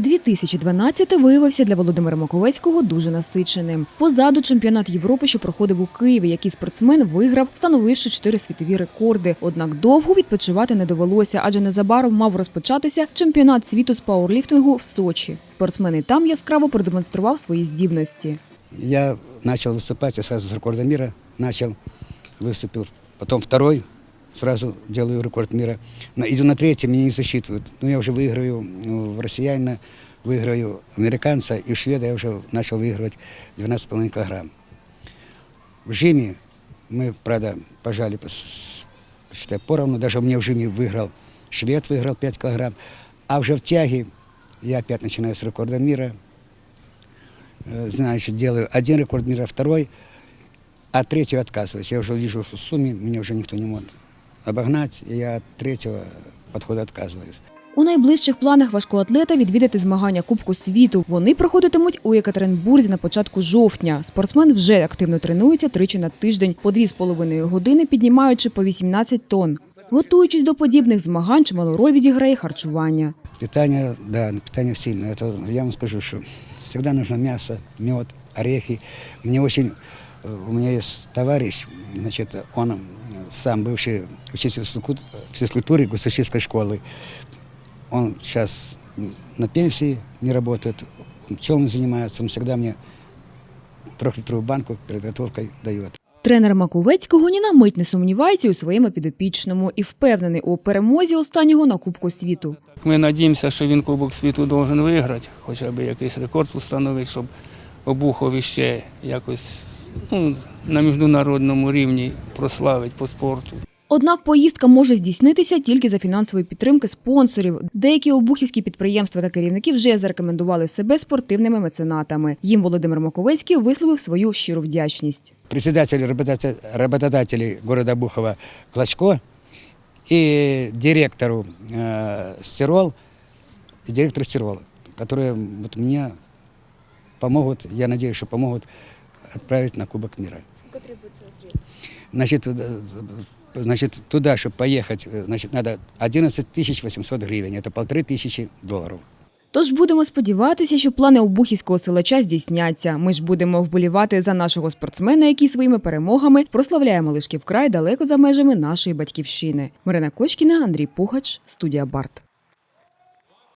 2012 виявився для Володимира Маковецького дуже насиченим. Позаду чемпіонат Європи, що проходив у Києві, який спортсмен виграв, встановивши чотири світові рекорди. Однак довго відпочивати не довелося, адже незабаром мав розпочатися чемпіонат світу з пауерліфтингу в Сочі. Спортсмен і там яскраво продемонстрував свої здібності. Я начал выступать, я с рекорда мира начал, выступил, потом второй, сразу делаю рекорд мира. Иду на третий, меня не засчитывают. Ну, я уже выиграю ну, в россиянина, выиграю американца, и шведа я уже начал выигрывать 12,5 килограмм. В жиме мы, правда, пожали, считай, поровну, даже мне в жиме выиграл, швед выиграл 5 килограмм, а уже в тяге я опять начинаю с рекорда мира, Э, значит, делаю один рекорд мира, второй, а третьего отказываюсь. Я уже вижу, что в сумме меня уже никто не может обогнать, и я от третьего подхода отказываюсь. У найближчих планах важкоатлета відвідати змагання Кубку світу. Вони проходитимуть у Екатеринбурзі на початку жовтня. Спортсмен вже активно тренується тричі на тиждень, по 2,5 години піднімаючи по 18 тонн. Готуючись до подібних змагань, чималу роль відіграє харчування. Питание, да, питание сильное. Это я вам скажу, что всегда нужно мясо, мед, орехи. Мне очень, э, у меня есть товарищ, значит, он э, сам бывший учитель физкульт- физкультуры государственной школы. Он сейчас на пенсии не работает, он пчелами занимается, он всегда мне трехлитровую банку перед готовкой дает. Тренер Маковецького ні на мить не сумнівається у своєму підопічному і впевнений у перемозі останнього на Кубку світу. Ми надіємося, що він Кубок світу должен виграти, хоча б якийсь рекорд встановити, щоб Обухов ще якось ну, на міжнародному рівні прославити по спорту. Однак поїздка може здійснитися тільки за фінансової підтримки спонсорів. Деякі обухівські підприємства та керівники вже зарекомендували себе спортивними меценатами. Їм Володимир Маковецький висловив свою щиру вдячність. председатель работодателей города Бухова Клочко и директору э, Стирол, директору Стирол, которые вот мне помогут, я надеюсь, что помогут отправить на Кубок мира. Сколько требуется средств? Значит, э, значит туда, чтобы поехать, э, значит, надо 11 800 гривен, это полторы тысячи долларов. Тож будемо сподіватися, що плани обухівського силача здійсняться. Ми ж будемо вболівати за нашого спортсмена, який своїми перемогами прославляє Малишків край далеко за межами нашої батьківщини. Марина Кочкіна, Андрій Пугач, студія Барт.